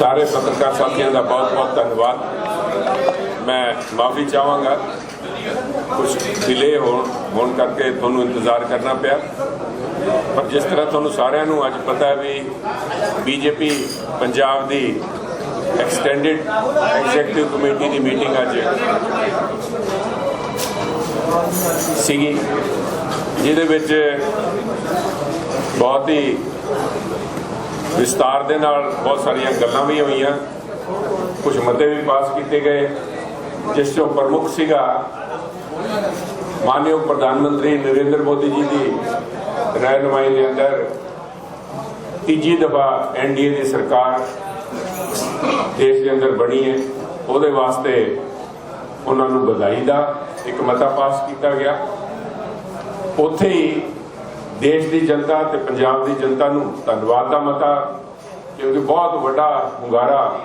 ਸਾਰੇ ਪੱਤਰਕਾਰ ਸਾਥੀਆਂ ਦਾ ਬਹੁਤ ਬਹੁਤ ਧੰਨਵਾਦ। ਮੈਂ ਮਾਫੀ ਚਾਹਾਂਗਾ। ਕੁਝ ਡਿਲੇ ਹੋਣ ਹੋਣ ਕਰਕੇ ਤੁਹਾਨੂੰ ਇੰਤਜ਼ਾਰ ਕਰਨਾ ਪਿਆ। ਪਰ ਜਿਸ ਤਰ੍ਹਾਂ ਤੁਹਾਨੂੰ ਸਾਰਿਆਂ ਨੂੰ ਅੱਜ ਪਤਾ ਹੈ ਵੀ ਬੀਜੇਪੀ ਪੰਜਾਬ ਦੀ ਐਕਸਟੈਂਡਡ ਐਗਜ਼ੀਕਟਿਵ ਕਮੇਟੀ ਦੀ ਮੀਟਿੰਗ ਅੱਜ ਸੀਗੀ, ਜਿਹਦੇ ਵਿੱਚ ਬਹੁਤ ਹੀ ਵਿਸਤਾਰ ਦੇ ਨਾਲ ਬਹੁਤ ਸਾਰੀਆਂ ਗੱਲਾਂ ਵੀ ਹੋਈਆਂ। ਕੁਝ ਮਤੇ ਵੀ ਪਾਸ ਕੀਤੇ ਗਏ। ਜਿਸ ਤੋਂ ਪ੍ਰਮੁੱਖ ਸੀਗਾ ਮਾਨਯੋਗ ਪ੍ਰਧਾਨ ਮੰਤਰੀ ਨਰਿੰਦਰ ਮੋਦੀ ਜੀ ਦੀ ਰਹਿਨੁਮਾਈ ਦੇ ਅੰਦਰ ਤੀਜੀ ਦਫਾ ਐਨਡੀਏ ਦੀ ਸਰਕਾਰ ਦੇਸ਼ ਦੇ ਅੰਦਰ ਬਣੀ ਹੈ। ਉਹਦੇ ਵਾਸਤੇ ਉਹਨਾਂ ਨੂੰ ਵਧਾਈ ਦਾ ਇੱਕ ਮਤਾ ਪਾਸ ਕੀਤਾ ਗਿਆ। ਉੱਥੇ ਹੀ ਦੇਸ਼ ਦੀ ਜਨਤਾ ਤੇ ਪੰਜਾਬ ਦੀ ਜਨਤਾ ਨੂੰ ਧੰਨਵਾਦ ਦਾ ਮਤਾ, ਕਿਉਂਕਿ ਬਹੁਤ ਵੱਡਾ ਹੁੰਗਾਰਾ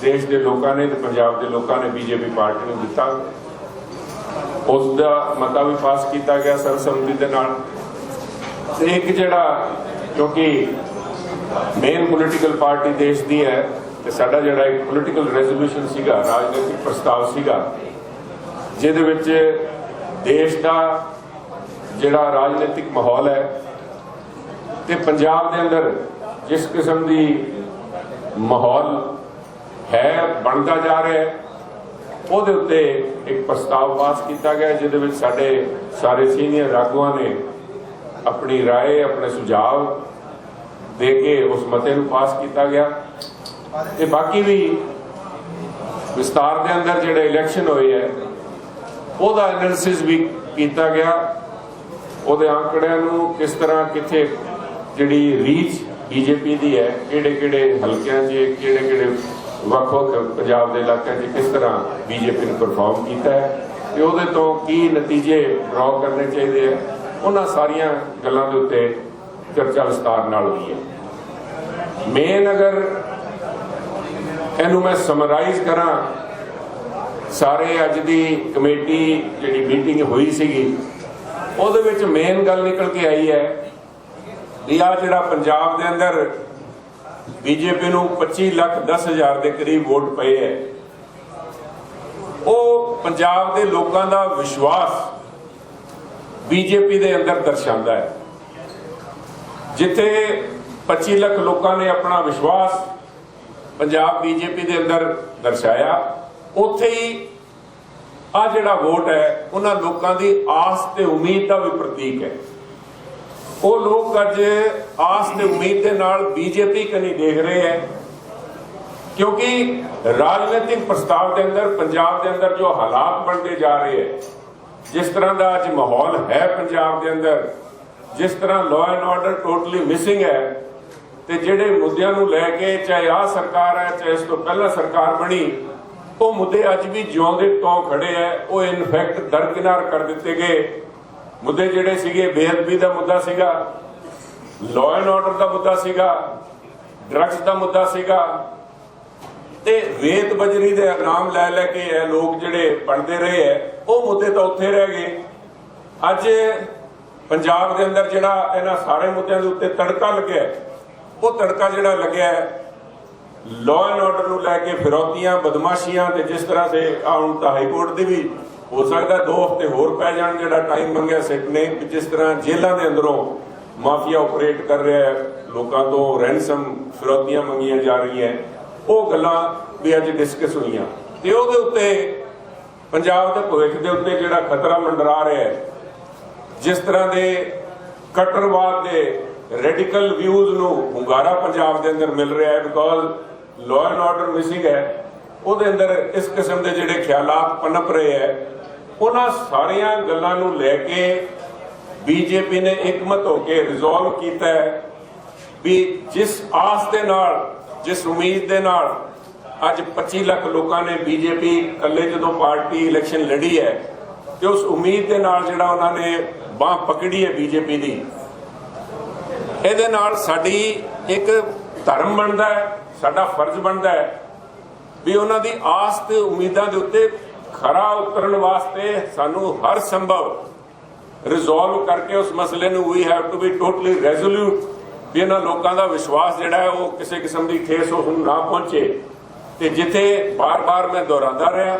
ਦੇਸ਼ ਦੇ ਲੋਕਾਂ ਨੇ ਤੇ ਪੰਜਾਬ ਦੇ ਲੋਕਾਂ ਨੇ ਬੀਜੇਪੀ ਪਾਰਟੀ ਨੂੰ ਦਿੱਤਾ। ਉਸ ਦਾ ਮਤਾ ਵੀ ਪਾਸ ਕੀਤਾ ਗਿਆ ਸਰਬਸੰਮਤੀ ਦੇ ਨਾਲ। ਤੇ ਇੱਕ ਜਿਹੜਾ, ਕਿਉਂਕਿ ਮੇਨ ਪੋਲੀਟੀਕਲ ਪਾਰਟੀ ਦੇਸ਼ ਦੀ ਹੈ, ਤੇ ਸਾਡਾ ਜਿਹੜਾ ਇੱਕ ਪੋਲੀਟੀਕਲ ਰੈਜ਼ੋਲੂਸ਼ਨ ਸੀਗਾ, ਰਾਜਨੀਤਿਕ ਪ੍ਰਸਤਾਵ ਸੀਗਾ, ਜਿਹਦੇ ਵਿੱਚ ਦੇਸ਼ ਦਾ ਜਿਹੜਾ ਰਾਜਨੀਤਿਕ ਮਾਹੌਲ ਹੈ ਤੇ ਪੰਜਾਬ ਦੇ ਅੰਦਰ ਜਿਸ ਕਿਸਮ ਦੀ ਮਾਹੌਲ ਹੈ ਬਣਦਾ ਜਾ ਰਿਹਾ ਹੈ ਉਹਦੇ ਉੱਤੇ ਇੱਕ ਪ੍ਰਸਤਾਵ ਪਾਸ ਕੀਤਾ ਗਿਆ ਜਿਹਦੇ ਵਿੱਚ ਸਾਡੇ ਸਾਰੇ ਸੀਨੀਅਰ ਆਗੂਆਂ ਨੇ ਆਪਣੀ رائے ਆਪਣੇ ਸੁਝਾਅ ਦੇ ਕੇ ਉਸ ਮਤੇ ਨੂੰ ਪਾਸ ਕੀਤਾ ਗਿਆ ਤੇ ਬਾਕੀ ਵੀ ਵਿਸਤਾਰ ਦੇ ਅੰਦਰ ਜਿਹੜੇ ਇਲੈਕਸ਼ਨ ਹੋਏ ਹੈ ਉਹਦਾ ਐਨਾਲਿਸਿਸ ਵੀ ਕੀਤਾ ਗਿਆ ਉਹਦੇ ਅੰਕੜਿਆਂ ਨੂੰ ਕਿਸ ਤਰ੍ਹਾਂ ਕਿੱਥੇ ਜਿਹੜੀ ਰੀਚ ਬੀਜੇਪੀ ਦੀ ਹੈ ਕਿਹੜੇ ਕਿਹੜੇ ਹਲਕਿਆਂ 'ਚ ਕਿਹੜੇ ਕਿਹੜੇ ਵੱਖ-ਵੱਖ ਪੰਜਾਬ ਦੇ ਇਲਾਕਿਆਂ 'ਚ ਕਿਸ ਤਰ੍ਹਾਂ ਬੀਜੇਪੀ ਨੇ ਪਰਫਾਰਮ ਕੀਤਾ ਹੈ ਤੇ ਉਹਦੇ ਤੋਂ ਕੀ ਨਤੀਜੇ ਡਰਾ ਕਰਨੇ ਚਾਹੀਦੇ ਆ, ਉਹਨਾਂ ਸਾਰੀਆਂ ਗੱਲਾਂ ਦੇ ਉੱਤੇ ਚਰਚਾ ਵਿਸਤਾਰ ਨਾਲ ਹੋਈ ਹੈ। ਮੇਨ ਅਗਰ ਇਹਨੂੰ ਮੈਂ ਸਮਰਾਈਜ਼ ਕਰਾਂ, ਸਾਰੇ ਅੱਜ ਦੀ ਕਮੇਟੀ ਜਿਹੜੀ ਮੀਟਿੰਗ ਹੋਈ ਸੀਗੀ ਉਹਦੇ ਵਿੱਚ ਮੇਨ ਗੱਲ ਨਿਕਲ ਕੇ ਆਈ ਹੈ ਵੀ ਆ ਜਿਹੜਾ ਪੰਜਾਬ ਦੇ ਅੰਦਰ ਬੀਜੇਪੀ ਨੂੰ 25 ਲੱਖ 10 ਹਜ਼ਾਰ ਦੇ ਕਰੀਬ ਵੋਟ ਪਏ ਹੈ, ਉਹ ਪੰਜਾਬ ਦੇ ਲੋਕਾਂ ਦਾ ਵਿਸ਼ਵਾਸ ਬੀਜੇਪੀ ਦੇ ਅੰਦਰ ਦਰਸਾਉਂਦਾ ਹੈ। ਜਿੱਥੇ 25 ਲੱਖ ਲੋਕਾਂ ਨੇ ਆਪਣਾ ਵਿਸ਼ਵਾਸ ਪੰਜਾਬ ਬੀਜੇਪੀ ਦੇ ਅੰਦਰ ਦਰਸਾਇਆ, ਉੱਥੇ ਹੀ ਆ ਜਿਹੜਾ ਵੋਟ ਹੈ, ਉਹਨਾਂ ਲੋਕਾਂ ਦੀ ਆਸ ਤੇ ਉਮੀਦ ਦਾ ਵੀ ਪ੍ਰਤੀਕ ਹੈ। ਉਹ ਲੋਕ ਅੱਜ ਆਸ ਤੇ ਉਮੀਦ ਦੇ ਨਾਲ ਬੀਜੇਪੀ ਕਨੀ ਦੇਖ ਰਹੇ ਹੈ, ਕਿਉਂਕਿ ਰਾਜਨੀਤਿਕ ਪ੍ਰਸਤਾਵ ਦੇ ਅੰਦਰ, ਪੰਜਾਬ ਦੇ ਅੰਦਰ ਜੋ ਹਾਲਾਤ ਬਣਦੇ ਜਾ ਰਹੇ ਹੈ, ਜਿਸ ਤਰ੍ਹਾਂ ਦਾ ਅੱਜ ਮਾਹੌਲ ਹੈ ਪੰਜਾਬ ਦੇ ਅੰਦਰ, ਜਿਸ ਤਰ੍ਹਾਂ law and order totally missing ਹੈ, ਤੇ ਜਿਹੜੇ ਮੁੱਦਿਆਂ ਨੂੰ ਲੈ ਕੇ ਚਾਹੇ ਆ ਸਰਕਾਰ ਹੈ, ਚਾਹੇ ਇਸ ਤੋਂ ਪਹਿਲਾਂ ਸਰਕਾਰ ਬਣੀ ਉਹ ਮੁੱਦੇ ਅੱਜ ਵੀ ਜਿਉਂਦੇ ਤੋਂ ਖੜੇ ਐ, ਉਹ ਇਨਫੈਕਟ ਦਰਕਿਨਾਰ ਕਰ ਦਿੱਤੇ ਗਏ। ਮੁੱਦੇ ਜਿਹੜੇ ਸੀਗੇ, ਬੇਅਦਬੀ ਦਾ ਮੁੱਦਾ ਸੀਗਾ ਲਾਅ ਐਂਡ ਆਰਡਰ ਦਾ ਮੁੱਦਾ ਸੀਗਾ ਡਰੱਗਸ ਦਾ ਮੁੱਦਾ ਸੀਗਾ। ਤੇ ਰੇਤ ਬਜਰੀ ਦੇ ਨਾਮ ਲੈ ਲੈ ਕੇ ਇਹ ਲੋਕ ਜਿਹੜੇ ਬਣਦੇ ਰਹੇ ਐ, ਉਹ ਮੁੱਦੇ ਤਾਂ ਉੱਥੇ ਰਹਿ ਗਏ। ਅੱਜ ਪੰਜਾਬ ਦੇ ਅੰਦਰ ਜਿਹੜਾ ਇਹਨਾਂ ਸਾਰੇ ਮੁੱਦਿਆਂ ਦੇ ਉੱਤੇ ਤੜਕਾ ਲੱਗਿਆ, ਉਹ ਤੜਕਾ ਜਿਹੜਾ ਲੱਗਿਆ ਲਾਅ ਐਂਡ ਆਰਡਰ ਨੂੰ ਲੈ ਕੇ ਫਿਰੌਤੀਆਂ, ਬਦਮਾਸ਼ੀਆਂ ਤੇ ਜਿਸ ਤਰ੍ਹਾਂ ਸੇ ਆਹ ਤਾਂ ਹਾਈ ਕੋਰਟ ਦੇ ਵੀ ਹੋ ਸਕਦਾ ਦੋ ਹਫ਼ਤੇ ਹੋਰ ਪੈ ਜਾਣ ਜਿਹੜਾ ਟਾਈਮ ਮੰਗਿਆ ਸਿੱਟ ਨੇ ਜਿਸ ਤਰ੍ਹਾਂ ਜੇਲ੍ਹਾਂ ਦੇ ਅੰਦਰੋਂ ਮਾਫੀਆ ਆਪਰੇਟ ਕਰ ਰਿਹਾ ਹੈ, ਲੋਕਾਂ ਤੋਂ ਰੈਂਸਮ ਫਿਰੌਤੀਆਂ ਮੰਗੀਆਂ ਜਾ ਰਹੀਆਂ ਉਹ ਗੱਲਾਂ ਵੀ ਅੱਜ ਡਿਸਕਸ ਹੋਈਆਂ। ਤੇ ਉਹਦੇ ਉੱਤੇ, ਪੰਜਾਬ ਦੇ ਭਵਿੱਖ ਦੇ ਉੱਤੇ ਜਿਹੜਾ ਖਤਰਾ ਮੰਡਰਾ ਰਿਹਾ ਹੈ, ਜਿਸ ਤਰ੍ਹਾਂ ਦੇ ਕਟਰਵਾਦ ਦੇ ਰੈਡੀਕਲ ਵਿਊਜ਼ ਨੂੰ ਹੁੰਗਾਰਾ ਪੰਜਾਬ ਦੇ ਅੰਦਰ ਮਿਲ ਰਿਹਾ ਹੈ because law and order missing ਹੈ। ਉਹਦੇ ਅੰਦਰ ਇਸ ਕਿਸਮ ਦੇ ਜਿਹੜੇ ਖਿਆਲਾਤ ਪਨਪ ਰਹੇ ਹੈ। ਉਹਨਾਂ ਸਾਰੀਆਂ ਗੱਲਾਂ ਨੂੰ ਲੈ ਕੇ ਬੀਜੇਪੀ ਨੇ ਇਕਮਤ ਹੋ ਕੇ ਰਿਜ਼ੋਲਵ ਕੀਤਾ ਹੈ ਵੀ ਜਿਸ ਆਸ ਦੇ ਨਾਲ, ਜਿਸ ਉਮੀਦ ਦੇ ਨਾਲ ਅੱਜ 25 ਲੱਖ ਲੋਕਾਂ ਨੇ ਬੀਜੇਪੀ ਇਕੱਲੇ ਜਦੋਂ ਪਾਰਟੀ ਇਲੈਕਸ਼ਨ ਲੜੀ ਹੈ ਤੇ ਉਸ ਉਮੀਦ ਦੇ ਨਾਲ ਜਿਹੜਾ ਉਹਨਾਂ ਨੇ ਬਾਹ ਪਕੜੀ ਹੈ ਬੀਜੇਪੀ ਦੀ। ਇਹਦੇ ਨਾਲ ਸਾਡੀ ਇੱਕ ਧਰਮ ਬਣਦਾ ਹੈ। ਸਾਡਾ ਫਰਜ਼ ਬਣਦਾ ਹੈ ਵੀ ਉਹਨਾਂ ਦੀ ਆਸ ਤੇ ਉਮੀਦਾਂ ਦੇ ਉੱਤੇ ਖਰਾ ਉਤਰਨ ਵਾਸਤੇ ਸਾਨੂੰ ਹਰ ਸੰਭਵ ਰਿਜ਼ੋਲਵ ਕਰਕੇ ਉਸ ਮਸਲੇ ਨੂੰ we have to be totally resolute ਵੀ ਇਹਨਾਂ ਲੋਕਾਂ ਦਾ ਵਿਸ਼ਵਾਸ ਜਿਹੜਾ ਹੈ ਉਹ ਕਿਸੇ ਕਿਸਮ ਦੀ ਠੇਸ ਉਸ ਨੂੰ ਨਾ ਪਹੁੰਚੇ। ਤੇ ਜਿੱਥੇ ਬਾਰ-ਬਾਰ ਮੈਂ ਦੁਹਰਾਉਂਦਾ ਰਿਹਾ,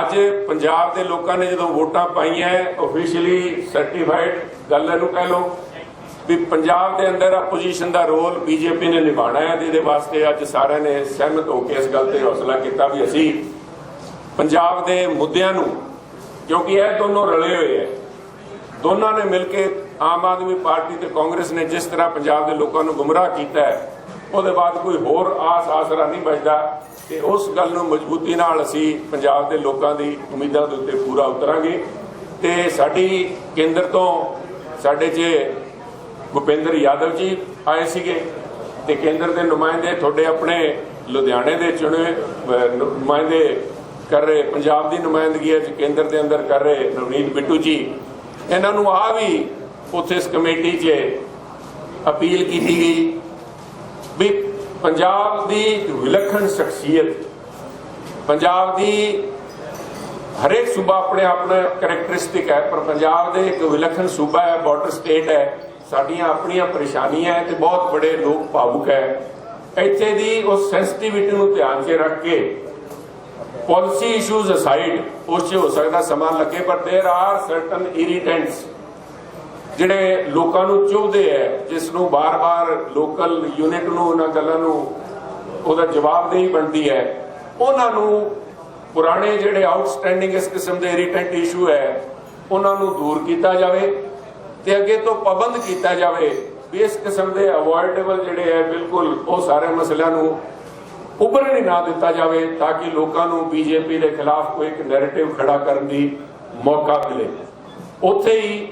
ਅੱਜ ਪੰਜਾਬ ਦੇ ਲੋਕਾਂ ਨੇ ਜਦੋਂ ਵੋਟਾਂ ਪਾਈਆਂ ਆਫੀਸ਼ੀਅਲੀ ਸਰਟੀਫਾਈਡ ਗੱਲ ਇਹਨੂੰ ਕਹਿ ਲਓ। ਵੀ ਪੰਜਾਬ ਦੇ ਅੰਦਰ ਆਪੋਜੀਸ਼ਨ ਦਾ ਰੋਲ ਬੀਜੇਪੀ ਨੇ ਨਿਭਾਉਣਾ ਹੈ ਤੇ ਇਹਦੇ ਵਾਸਤੇ ਅੱਜ ਸਾਰਿਆਂ ਨੇ ਸਹਿਮਤ ਹੋ ਕੇ ਇਸ ਗੱਲ ਤੇ ਹੌਸਲਾ ਕੀਤਾ ਵੀ ਅਸੀਂ ਪੰਜਾਬ ਦੇ ਮੁੱਦਿਆਂ ਨੂੰ, ਕਿਉਂਕਿ ਇਹ ਦੋਨੋਂ ਰਲੇ ਹੋਏ ਹੈ, ਦੋਨਾਂ ਨੇ ਮਿਲ ਕੇ ਆਮ ਆਦਮੀ ਪਾਰਟੀ ਤੇ ਕਾਂਗਰਸ ਨੇ ਜਿਸ ਤਰ੍ਹਾਂ ਪੰਜਾਬ ਦੇ ਲੋਕਾਂ ਨੂੰ ਗੁੰਮਰਾਹ ਕੀਤਾ ਹੈ, ਉਹਦੇ ਬਾਅਦ ਕੋਈ ਹੋਰ ਆਸ ਆਸਰਾ ਨਹੀਂ ਬਚਦਾ ਤੇ ਉਸ ਗੱਲ ਨੂੰ ਮਜ਼ਬੂਤੀ ਨਾਲ ਅਸੀਂ ਪੰਜਾਬ ਦੇ ਲੋਕਾਂ ਦੀ ਉਮੀਦਾਂ ਦੇ ਉੱਤੇ ਪੂਰਾ ਉਤਰਾਂਗੇ ਤੇ ਸਾਡੀ ਕੇਂਦਰ ਤੋਂ ਸਾਡੇ ਜੇ ਭੁਪਿੰਦਰ ਯਾਦਵ ਜੀ ਆਏ ਸੀਗੇ ਤੇ ਕੇਂਦਰ ਦੇ ਨੁਮਾਇੰਦੇ ਤੁਹਾਡੇ ਆਪਣੇ ਲੁਧਿਆਣੇ ਦੇ ਚੁਣੇ ਨੁਮਾਇੰਦੇ ਕਰ ਰਹੇ, ਪੰਜਾਬ ਦੀ ਨੁਮਾਇੰਦਗੀ ਅੱਜ ਕੇਂਦਰ ਦੇ ਅੰਦਰ ਕਰ ਰਹੇ ਨਵਨੀਤ ਬਿੱਟੂ ਜੀ। ਇਹਨਾਂ ਨੂੰ ਆ ਵੀ ਉੱਥੇ ਇਸ ਕਮੇਟੀ 'ਚ ਅਪੀਲ ਕੀਤੀ ਗਈ ਵੀ ਪੰਜਾਬ ਦੀ ਵਿਲੱਖਣ ਸ਼ਖਸੀਅਤ, ਪੰਜਾਬ ਦੀ ਹਰੇਕ ਸੂਬਾ ਆਪਣੇ ਆਪਣਾ ਕਰੈਕਟਰਿਸਟਿਕ ਹੈ, ਪਰ ਪੰਜਾਬ ਦੇ ਇੱਕ ਵਿਲੱਖਣ ਸੂਬਾ ਹੈ ਬਾਰਡਰ ਸਟੇਟ ਹੈ। ਸਾਡੀਆਂ ਆਪਣੀਆਂ ਪਰੇਸ਼ਾਨੀਆਂ ਹੈ ਤੇ ਬਹੁਤ ਬੜੇ ਲੋਕ ਭਾਵੁਕ ਹੈ ਇੱਥੇ ਦੀ ਉਸ ਸੈਂਸਿਟੀਵਿਟੀ ਨੂੰ ਧਿਆਨ 'ਚ ਰੱਖ ਕੇ ਪਾਲਿਸੀ ਇਸ਼ੂਜ਼ ਅਸਾਈਡ ਉਸ 'ਚ ਹੋ ਸਕਦਾ ਸਮਾਂ ਲੱਗੇ ਪਰ देयर ਆਰ ਸਰਟਨ ਇਰੀਟੈਂਟਸ ਜਿਹੜੇ ਲੋਕਾਂ ਨੂੰ ਚੁਭਦੇ ਹੈ ਜਿਸ ਨੂੰ ਬਾਰ-ਬਾਰ ਲੋਕਲ ਯੂਨਿਟ ਨੂੰ ਉਹਨਾਂ ਗੱਲਾਂ ਨੂੰ ਉਹਦਾ ਜਵਾਬਦੇਹੀ ਬਣਦੀ ਹੈ ਉਹਨਾਂ ਨੂੰ ਪੁਰਾਣੇ ਜਿਹੜੇ ਆਊਟਸਟੈਂਡਿੰਗ ਇਸ ਕਿਸਮ ਦੇ ਇਰੀਟੈਂਟ ਇਸ਼ੂ ਹੈ ਉਹਨਾਂ ਨੂੰ ਦੂਰ ਕੀਤਾ ਜਾਵੇ ਤੇ ਅੱਗੇ ਤੋਂ ਪਾਬੰਦ ਕੀਤਾ ਜਾਵੇ ਵੀ ਇਸ ਕਿਸਮ ਦੇ ਅਵੋਇਡੇਬਲ ਜਿਹੜੇ ਹੈ, ਬਿਲਕੁਲ ਉਹ ਸਾਰੇ ਮਸਲਿਆਂ ਨੂੰ ਉੱਭਰਨ ਨਾ ਦਿੱਤਾ ਜਾਵੇ ਤਾਂ ਕਿ ਲੋਕਾਂ ਨੂੰ ਬੀਜੇਪੀ ਦੇ ਖਿਲਾਫ ਕੋਈ ਇੱਕ ਨੈਰੇਟਿਵ ਖੜਾ ਕਰਨ ਦੀ ਮੌਕਾ ਮਿਲੇ। ਉੱਥੇ ਹੀ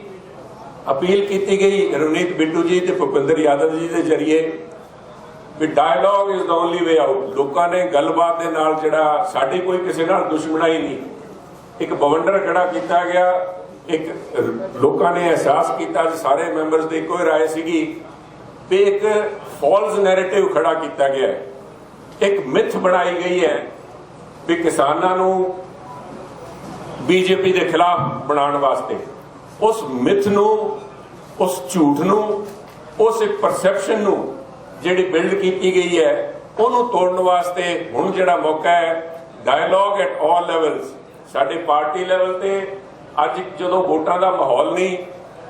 ਅਪੀਲ ਕੀਤੀ ਗਈ ਰਵਨੀਤ ਬਿੱਟੂ ਜੀ ਤੇ ਭੁਪਿੰਦਰ ਯਾਦਵ ਜੀ ਦੇ ਜ਼ਰੀਏ ਵੀ dialogue is the only way out ਲੋਕਾਂ ਨੇ ਗੱਲਬਾਤ ਦੇ ਨਾਲ ਜਿਹੜਾ ਸਾਡੀ ਕੋਈ ਕਿਸੇ ਨਾਲ ਦੁਸ਼ਮਣਾਈ ਨਹੀਂ। ਇੱਕ ਬਵੰਡਰ ਖੜਾ ਕੀਤਾ ਗਿਆ। ਇੱਕ ਲੋਕਾਂ ਨੇ ਅਹਿਸਾਸ ਕੀਤਾ ਜੀ ਸਾਰੇ ਮੈਂਬਰਸ ਦੇ ਇੱਕੋ ਹੀ ਰਾਏ ਸੀਗੀ ਵੀ ਇੱਕ ਫਾਲਸ ਨੈਰੇਟਿਵ ਖੜਾ ਕੀਤਾ ਗਿਆ ਹੈ। ਇੱਕ ਮਿਥ ਬਣਾਈ ਗਈ ਹੈ ਵੀ ਕਿਸਾਨਾਂ ਨੂੰ ਬੀਜੇਪੀ ਦੇ ਖਿਲਾਫ ਬਣਾਉਣ ਵਾਸਤੇ। ਉਸ ਮਿਥ ਨੂੰ, ਉਸ ਝੂਠ ਨੂੰ, ਉਸ ਪਰਸੈਪਸ਼ਨ ਨੂੰ ਜਿਹੜੀ ਬਿਲਡ ਕੀਤੀ ਗਈ ਹੈ, ਉਹਨੂੰ ਤੋੜਨ ਵਾਸਤੇ ਹੁਣ ਜਿਹੜਾ ਮੌਕਾ ਹੈ ਡਾਇਲੌਗ ਐਟ ਆਲ ਲੈਵਲਸ ਸਾਡੇ ਪਾਰਟੀ ਲੈਵਲ ਤੇ ਅੱਜ ਜਦੋਂ ਵੋਟਾਂ ਦਾ ਮਾਹੌਲ ਨਹੀਂ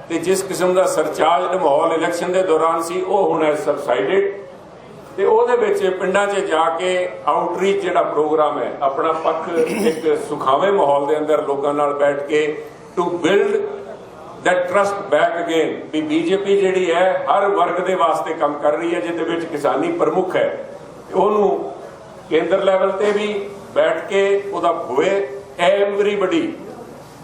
ਤੇ ਜਿਸ ਕਿਸਮ ਦਾ ਸਰਚਾਰਜਡ ਮਾਹੌਲ ਇਲੈਕਸ਼ਨ ਦੇ ਦੌਰਾਨ ਸੀ, ਉਹ ਹੁਣ ਹੈ ਸਬਸਾਈਡਡ ਤੇ ਉਹਦੇ ਵਿੱਚ ਪਿੰਡਾਂ 'ਚ ਜਾ ਕੇ ਆਊਟਰੀਚ ਜਿਹੜਾ ਪ੍ਰੋਗਰਾਮ ਹੈ, ਆਪਣਾ ਪੱਖ ਇੱਕ ਸੁਖਾਵੇਂ ਮਾਹੌਲ ਦੇ ਅੰਦਰ ਲੋਕਾਂ ਨਾਲ ਬੈਠ ਕੇ to build that trust back again we BJP ਜਿਹੜੀ ਹੈ, ਹਰ ਵਰਗ ਦੇ ਵਾਸਤੇ ਕੰਮ ਕਰ ਰਹੀ ਹੈ, ਜਿਹਦੇ ਵਿੱਚ ਕਿਸਾਨੀ ਪ੍ਰਮੁੱਖ ਹੈ। ਉਹਨੂੰ ਕੇਂਦਰ ਲੈਵਲ ਤੇ ਵੀ ਬੈਠ ਕੇ ਉਹਦਾ ਹੋਏ ਐਵਰੀਬਡੀ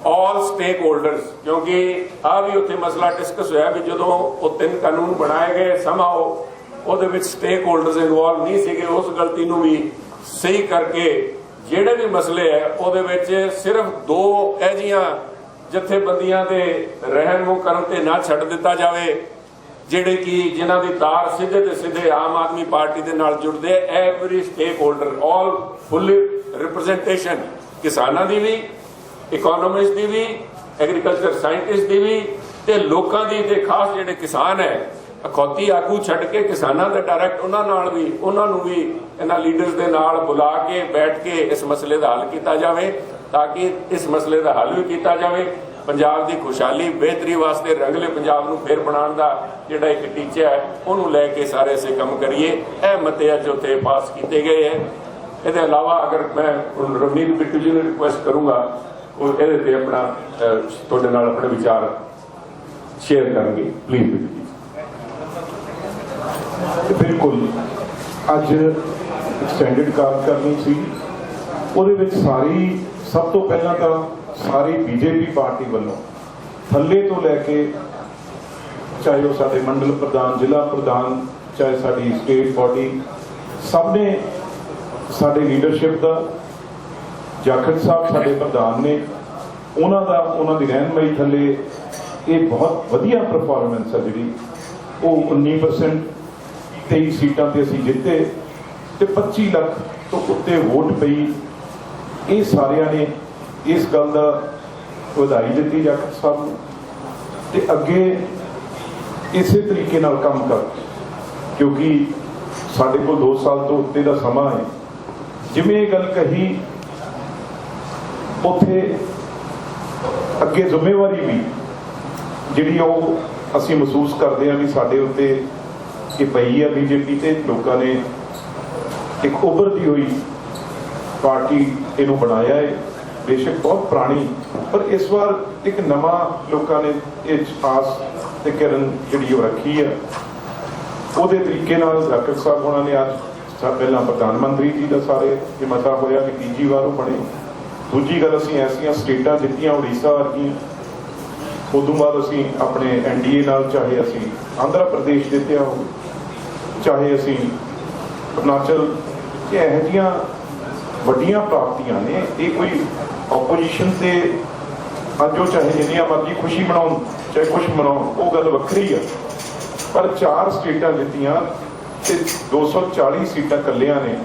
ਆਲ ਸਟੇਕ ਹੋਲਡਰਸ ਕਿਉਂਕਿ ਆ ਵੀ ਉੱਥੇ ਮਸਲਾ ਡਿਸਕਸ ਹੋਇਆ ਵੀ ਜਦੋਂ ਉਹ ਤਿੰਨ ਕਾਨੂੰਨ ਬਣਾਏ ਗਏ ਸਮਾਓ ਉਹਦੇ ਵਿੱਚ ਸਟੇਕ ਹੋਲਡਰਸ ਇਨਵੋਲਵ ਨਹੀਂ ਸੀਗੇ, ਉਸ ਗਲਤੀ ਨੂੰ ਵੀ ਸਹੀ ਕਰਕੇ ਜਿਹੜੇ ਵੀ ਮਸਲੇ ਹੈ ਉਹਦੇ ਵਿੱਚ ਸਿਰਫ ਦੋ ਐਜੀਆਂ ਜਥੇਬੰਦੀਆਂ ਦੇ ਰਹਿਣ ਨੂੰ ਕਰਨ ਤੇ ਨਾ ਛੱਡ ਦਿੱਤਾ ਜਾਵੇ, ਜਿਹੜੇ ਕਿ ਜਿਨ੍ਹਾਂ ਦੀ ਤਾਰ ਸਿੱਧੇ ਤੇ ਸਿੱਧੇ ਆਮ ਆਦਮੀ ਪਾਰਟੀ ਦੇ ਨਾਲ ਜੁੜਦੇ every stakeholder all fully representation ਕਿਸਾਨਾਂ ਦੀ ਵੀ ਇਕਨੋਮਿਸਟ ਦੀ ਵੀ ਐਗਰੀਕਲਚਰ ਸਾਇੰਟਿਸਟ ਦੀ ਵੀ, ਤੇ ਲੋਕਾਂ ਦੀ ਤੇ ਖਾਸ ਜਿਹੜੇ ਕਿਸਾਨ ਹੈ ਅਖੌਤੀ ਆਗੂ ਛੱਡ ਕੇ ਕਿਸਾਨਾਂ ਦਾ ਡਾਇਰੈਕਟ ਉਹਨਾਂ ਨਾਲ ਵੀ, ਉਹਨਾਂ ਨੂੰ ਵੀ ਇਹਨਾਂ ਲੀਡਰਸ ਦੇ ਨਾਲ ਬੁਲਾ ਕੇ, ਬੈਠ ਕੇ ਇਸ ਮਸਲੇ ਦਾ ਹੱਲ ਕੀਤਾ ਜਾਵੇ, ਤਾਂ ਕਿ ਇਸ ਮਸਲੇ ਦਾ ਹੱਲ ਵੀ ਕੀਤਾ ਜਾਵੇ। ਪੰਜਾਬ ਦੀ ਖੁਸ਼ਹਾਲੀ, ਬਿਹਤਰੀ ਵਾਸਤੇ ਰੰਗਲੇ ਪੰਜਾਬ ਨੂੰ ਫੇਰ ਬਣਾਉਣ ਦਾ ਜਿਹੜਾ ਇੱਕ ਟੀਚਾ ਹੈ, ਉਹਨੂੰ ਲੈ ਕੇ ਸਾਰੇ ਅਸੀਂ ਕੰਮ ਕਰੀਏ। ਇਹ ਮਤੇ ਅੱਜ ਉੱਥੇ ਪਾਸ ਕੀਤੇ ਗਏ ਹੈ। ਇਹਦੇ ਇਲਾਵਾ ਅਗਰ ਮੈਂ ਰਵਨੀਤ ਬਿੱਟੂ ਜੀ ਨੂੰ ਰਿਕੁਐਸਟ ਕਰੂੰਗਾ ਉਹ ਇਹਦੇ ਤੇ ਆਪਣਾ ਤੁਹਾਡੇ ਨਾਲ ਆਪਣੇ ਵਿਚਾਰ ਸ਼ੇਅਰ ਕਰਨਗੇ ਪਲੀਜ਼ ਬਿੱਟੂ ਬਿਲਕੁਲ। ਅੱਜ ਐਕਸਟੈਂਡਡ ਕਾਲ ਕਰਨੀ ਸੀ। ਉਹਦੇ ਵਿੱਚ ਸਾਰੀ, ਸਭ ਤੋਂ ਪਹਿਲਾਂ ਤਾਂ ਸਾਰੀ ਬੀਜੇਪੀ ਪਾਰਟੀ ਵੱਲੋਂ ਥੱਲੇ ਤੋਂ ਲੈ ਕੇ ਚਾਹੇ ਉਹ ਸਾਡੇ ਮੰਡਲ ਪ੍ਰਧਾਨ, ਜ਼ਿਲ੍ਹਾ ਪ੍ਰਧਾਨ, ਚਾਹੇ ਸਾਡੀ ਸਟੇਟ ਬਾਡੀ ਸਭ ਨੇ ਸਾਡੇ ਲੀਡਰਸ਼ਿਪ ਦਾ ਜਾਖੜ ਸਾਹਿਬ ਸਾਡੇ ਪ੍ਰਧਾਨ ਨੇ, ਉਹਨਾਂ ਦਾ, ਉਹਨਾਂ ਦੀ ਰਹਿਨਮਾਈ ਥੱਲੇ ਇਹ ਬਹੁਤ ਵਧੀਆ ਪਰਫਾਰਮੈਂਸ ਹੈ ਜਿਹੜੀ, ਉਹ 19% 23 ਸੀਟਾਂ ਤੇ ਅਸੀਂ ਜਿੱਤੇ ਤੇ 25 ਲੱਖ ਤੋਂ ਉੱਤੇ ਵੋਟ ਪਈ। ਇਹ ਸਾਰਿਆਂ ਨੇ ਇਸ ਗੱਲ ਦਾ ਵਧਾਈ ਦਿੱਤੀ ਜਾਖੜ ਸਾਹਿਬ ਨੂੰ ਤੇ ਅੱਗੇ ਇਸੇ ਤਰੀਕੇ ਨਾਲ ਕੰਮ ਕਰ, ਕਿਉਂਕਿ ਸਾਡੇ ਕੋਲ 2 ਸਾਲ ਤੋਂ ਉੱਤੇ ਦਾ ਸਮਾਂ ਹੈ। ਜਿਵੇਂ ਇਹ ਗੱਲ ਕਹੀ ਉੱਥੇ ਅੱਗੇ ਜ਼ਿੰਮੇਵਾਰੀ ਵੀ ਜਿਹੜੀ ਉਹ ਅਸੀਂ ਮਹਿਸੂਸ ਕਰਦੇ ਹਾਂ ਵੀ ਸਾਡੇ ਉੱਤੇ ਕਿ ਪਈ ਹੈ ਬੀਜੇਪੀ ਤੇ, ਲੋਕਾਂ ਨੇ ਇੱਕ ਉੱਭਰਦੀ ਹੋਈ ਪਾਰਟੀ ਇਹਨੂੰ ਬਣਾਇਆ ਹੈ। ਬੇਸ਼ੱਕ ਬਹੁਤ ਪੁਰਾਣੀ, ਪਰ ਇਸ ਵਾਰ ਇੱਕ ਨਵਾਂ ਲੋਕਾਂ ਨੇ ਇਹ ਆਸ ਤੇ ਕਿਰਨ ਜਿਹੜੀ ਉਹ ਰੱਖੀ ਹੈ ਉਹਦੇ ਤਰੀਕੇ ਨਾਲ ਡਾਕਟਰ ਸਾਹਿਬ ਉਹਨਾਂ ਨੇ ਅੱਜ ਸਭ ਪਹਿਲਾਂ ਪ੍ਰਧਾਨ ਮੰਤਰੀ ਜੀ ਦਾ ਸਾਰੇ ਇਹ ਮਤਾ ਹੋਇਆ ਕਿ ਤੀਜੀ ਵਾਰ ਉਹ ਬਣੇ। ਦੂਜੀ ਗੱਲ ਅਸੀਂ ਐਸੀਆਂ ਸਟੇਟਾਂ ਦਿੱਤੀਆਂ ਉੜੀਸਾ ਵਰਗੀਆਂ। ਉਦੋਂ ਬਾਅਦ ਅਸੀਂ ਆਪਣੇ ਐਨਡੀਏ ਨਾਲ ਚਾਹੇ ਅਸੀਂ ਆਂਧਰਾ ਪ੍ਰਦੇਸ਼ ਜਿੱਤਿਆ ਹੋ ਚਾਹੇ ਅਸੀਂ ਅਰੁਣਾਚਲ, ਇਹ ਇਹੋ ਜਿਹੀਆਂ ਵੱਡੀਆਂ ਪ੍ਰਾਪਤੀਆਂ ਨੇ। ਇਹ ਕੋਈ ਆਪੋਜੀਸ਼ਨ ਤੇ ਅੱਜ ਉਹ ਚਾਹੇ ਜਿੰਨੀਆਂ ਮਰਜ਼ੀ ਖੁਸ਼ੀ ਮਨਾਉਣ, ਚਾਹੇ ਕੁਛ ਮਨਾਉਣ, ਉਹ ਗੱਲ ਵੱਖਰੀ ਆ। ਪਰ ਚਾਰ ਸਟੇਟਾਂ ਜਿੱਤੀਆਂ ਤੇ 240 ਸੀਟਾਂ ਕੱਲਿਆਂ ਨੇ,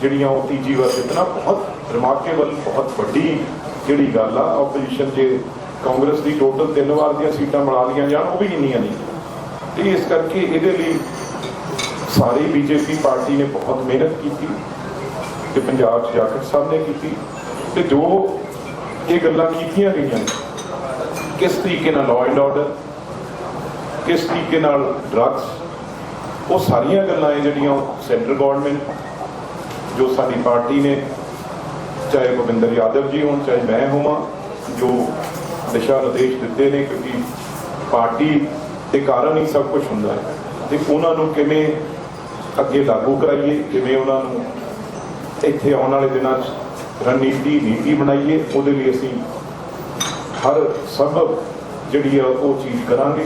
ਜਿਹੜੀਆਂ ਉਹ ਤੀਜੀ ਵਾਰ ਜਿੱਤਣਾ ਬਹੁਤ ਰਿਮਾਰਕੇਬਲ ਬਹੁਤ ਵੱਡੀ ਜਿਹੜੀ ਗੱਲ ਆ ਆਪੋਜੀਸ਼ਨ ਜੇ ਕਾਂਗਰਸ ਦੀ ਟੋਟਲ ਤਿੰਨ ਵਾਰ ਦੀਆਂ ਸੀਟਾਂ ਮਿਲਾ ਲਈਆਂ ਜਾਣ ਉਹ ਵੀ ਇੰਨੀਆਂ ਨਹੀਂ ਤੇ ਇਸ ਕਰਕੇ ਇਹਦੇ ਲਈ ਸਾਰੀ ਬੀਜੇਪੀ ਪਾਰਟੀ ਨੇ ਬਹੁਤ ਮਿਹਨਤ ਕੀਤੀ ਤੇ ਪੰਜਾਬ 'ਚ ਜਾਖੜ ਸਾਹਿਬ ਨੇ ਕੀਤੀ ਤੇ ਜੋ ਇਹ ਗੱਲਾਂ ਕੀਤੀਆਂ ਗਈਆਂ ਨੇ, ਕਿਸ ਤਰੀਕੇ ਨਾਲ ਲਾਅ ਐਂਡ ਆਰਡਰ ਕਿਸ ਤਰੀਕੇ ਨਾਲ ਡਰੱਗਸ ਉਹ ਸਾਰੀਆਂ ਗੱਲਾਂ ਇਹ ਜਿਹੜੀਆਂ ਸੈਂਟਰ ਗਵਰਨਮੈਂਟ ਜੋ ਸਾਡੀ ਪਾਰਟੀ ਨੇ ਚਾਹੇ ਭੁਪਿੰਦਰ ਯਾਦਵ ਜੀ ਹੋਣ, ਚਾਹੇ ਮੈਂ ਹੋਵਾਂ, ਜੋ ਦਿਸ਼ਾ ਨਿਰਦੇਸ਼ ਦਿੱਤੇ ਨੇ, ਕਿਉਂਕਿ ਪਾਰਟੀ ਦੇ ਕਾਰਨ ਹੀ ਸਭ ਕੁਝ ਹੁੰਦਾ ਹੈ। ਤੇ ਉਹਨਾਂ ਨੂੰ ਕਿਵੇਂ ਅੱਗੇ ਲਾਗੂ ਕਰਾਈਏ, ਕਿਵੇਂ ਉਹਨਾਂ ਨੂੰ ਇੱਥੇ ਆਉਣ ਵਾਲੇ ਦਿਨਾਂ 'ਚ ਰਣਨੀਤੀ, ਨੀਤੀ ਬਣਾਈਏ, ਉਹਦੇ ਲਈ ਅਸੀਂ ਹਰ ਸੰਭਵ ਜਿਹੜੀ ਆ, ਉਹ ਚੀਜ਼ ਕਰਾਂਗੇ,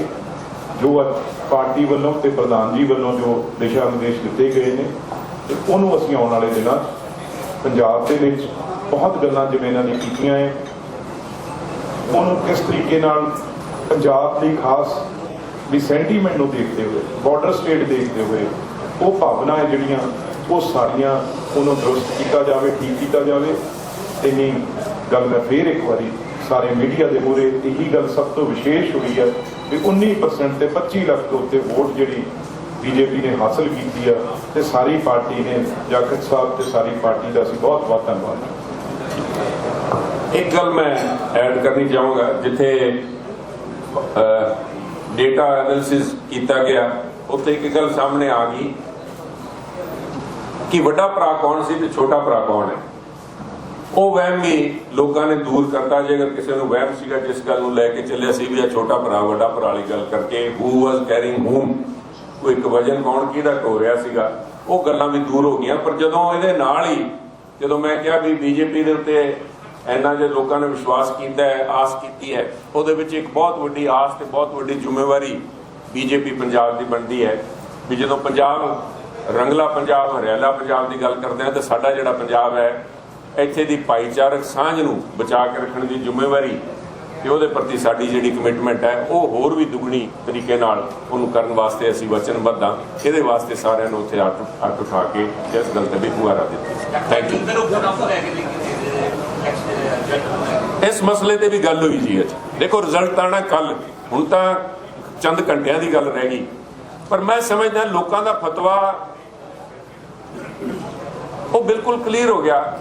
ਜੋ ਅੱਜ ਪਾਰਟੀ ਵੱਲੋਂ ਤੇ ਪ੍ਰਧਾਨ ਜੀ ਵੱਲੋਂ ਜੋ ਦਿਸ਼ਾ ਨਿਰਦੇਸ਼ ਦਿੱਤੇ ਗਏ ਨੇ, ਤੇ ਉਹਨੂੰ ਅਸੀਂ ਆਉਣ ਵਾਲੇ ਦਿਨਾਂ ਪੰਜਾਬ ਦੇ ਵਿੱਚ ਬਹੁਤ ਗੱਲਾਂ ਜਿਵੇਂ ਇਹਨਾਂ ਨੇ ਕੀਤੀਆਂ ਹੈ ਉਹਨੂੰ ਕਿਸ ਤਰੀਕੇ ਨਾਲ ਪੰਜਾਬ ਦੀ ਖਾਸ ਵੀ ਸੈਂਟੀਮੈਂਟ ਨੂੰ ਦੇਖਦੇ ਹੋਏ ਬਾਰਡਰ ਸਟੇਟ ਦੇਖਦੇ ਹੋਏ, ਉਹ ਭਾਵਨਾ ਹੈ ਜਿਹੜੀਆਂ, ਉਹ ਸਾਰੀਆਂ ਉਹਨੂੰ ਦਰੁਸਤ ਕੀਤਾ ਜਾਵੇ, ਠੀਕ ਕੀਤਾ ਜਾਵੇ। ਇੰਨੀ ਗੱਲ ਮੈਂ ਫੇਰ ਇੱਕ ਵਾਰੀ ਸਾਰੇ ਮੀਡੀਆ ਦੇ ਮੂਹਰੇ ਇਹੀ ਗੱਲ ਸਭ ਤੋਂ ਵਿਸ਼ੇਸ਼ ਹੋਈ ਹੈ ਕਿ 19% ਤੇ 25 ਲੱਖ ਤੋਂ ਉੱਤੇ ਵੋਟ ਜਿਹੜੀ ਬੀਜੇਪੀ ਨੇ ਹਾਸਲ ਕੀਤੀ ਆ, ਤੇ ਸਾਰੀ ਪਾਰਟੀ ਨੇ, ਜਾਖੜ ਸਾਹਿਬ ਤੇ ਸਾਰੀ ਪਾਰਟੀ ਦਾ ਅਸੀਂ ਬਹੁਤ ਬਹੁਤ ਧੰਨਵਾਦ। ਇੱਕ ਗੱਲ ਮੈਂ ਐਡ ਕਰਨੀ ਚਾਹਾਂਗਾ, ਜਿੱਥੇ ਡੇਟਾ ਐਨਾਲਿਸਿਸ ਕੀਤਾ ਗਿਆ, ਉੱਥੇ ਇੱਕ ਗੱਲ ਸਾਹਮਣੇ ਆ ਗਈ ਕਿ ਵੱਡਾ ਭਰਾ ਕੌਣ ਸੀ ਤੇ ਛੋਟਾ ਭਰਾ ਕੌਣ ਹੈ। ਉਹ ਵਹਿਮ ਵੀ ਲੋਕਾਂ ਨੇ ਦੂਰ ਕਰਤਾ, ਜੇ ਅਗਰ ਕਿਸੇ ਨੂੰ ਵਹਿਮ ਸੀਗਾ, ਜਿਸ ਗੱਲ ਨੂੰ ਲੈ ਕੇ ਚੱਲਿਆ ਸੀ ਵੀ ਆ ਛੋਟਾ ਭਰਾ, ਵੱਡਾ ਭਰਾ ਵਾਲੀ ਗੱਲ ਕਰਕੇ ਹੂ ਵਾਸ ਕੈਰਿੰਗ ਹੂਮ ਕੋਈ ਇੱਕ ਵਜਨ ਕੌਣ, ਕਿਹਦਾ ਢੋ ਰਿਹਾ ਸੀਗਾ, ਉਹ ਗੱਲਾਂ ਵੀ ਦੂਰ ਹੋ ਗਈਆਂ, ਪਰ ਜਦੋਂ ਇਹਦੇ ਨਾਲ ਹੀ ਜਦੋਂ ਮੈਂ ਕਿਹਾ ਵੀ ਬੀਜੇਪੀ ਦੇ ਉੱਤੇ ਇੰਨਾ ਜੇ ਲੋਕਾਂ ਨੇ ਵਿਸ਼ਵਾਸ ਕੀਤਾ ਹੈ, ਆਸ ਕੀਤੀ ਹੈ, ਉਹਦੇ ਵਿੱਚ ਇੱਕ ਬਹੁਤ ਵੱਡੀ ਆਸ ਤੇ ਬਹੁਤ ਵੱਡੀ ਜ਼ਿੰਮੇਵਾਰੀ ਬੀਜੇਪੀ ਪੰਜਾਬ ਦੀ ਬਣਦੀ ਹੈ ਵੀ ਜਦੋਂ ਪੰਜਾਬ, ਰੰਗਲਾ ਪੰਜਾਬ, ਹਰਿਆਲਾ ਪੰਜਾਬ ਦੀ ਗੱਲ ਕਰਦੇ ਆ ਤੇ ਸਾਡਾ ਜਿਹੜਾ ਪੰਜਾਬ ਹੈ, ਇੱਥੇ ਦੀ ਭਾਈਚਾਰਕ ਸਾਂਝ ਨੂੰ ਬਚਾ ਕੇ ਰੱਖਣ ਦੀ ਜ਼ਿੰਮੇਵਾਰੀ ਤੇ ਉਹਦੇ ਪ੍ਰਤੀ ਸਾਡੀ ਜਿਹੜੀ ਕਮਿਟਮੈਂਟ ਹੈ ਉਹ ਹੋਰ ਵੀ ਦੁੱਗਣੀ ਤਰੀਕੇ ਨਾਲ ਉਹਨੂੰ ਕਰਨ ਵਾਸਤੇ ਅਸੀਂ ਵਚਨਬੱਧ ਹਾਂ। ਇਹਦੇ ਵਾਸਤੇ ਸਾਰਿਆਂ ਨੂੰ ਉੱਥੇ ਅੱਟ ਉਠਾ ਕੇ ਇਸ ਗੱਲ ਤੇ ਵੀ ਪੁਆਰਾ ਦਿੱਤੀ। ਥੈਂਕ ਯੂ ਇਸ ਮਸਲੇ ਤੇ ਵੀ ਗੱਲ ਹੋਈ ਜੀ ਅੱਜ। ਦੇਖੋ ਰਿਜ਼ਲਟ ਆਣਾ ਕੱਲ। ਹੁਣ ਤਾਂ ਚੰਦ ਘੰਟਿਆਂ ਦੀ ਗੱਲ ਰਹਿ ਗਈ। ਪਰ ਮੈਂ ਸਮਝਦਾ ਲੋਕਾਂ ਦਾ ਫਤਵਾ ਉਹ ਬਿਲਕੁਲ ਕਲੀਅਰ ਹੋ ਗਿਆ।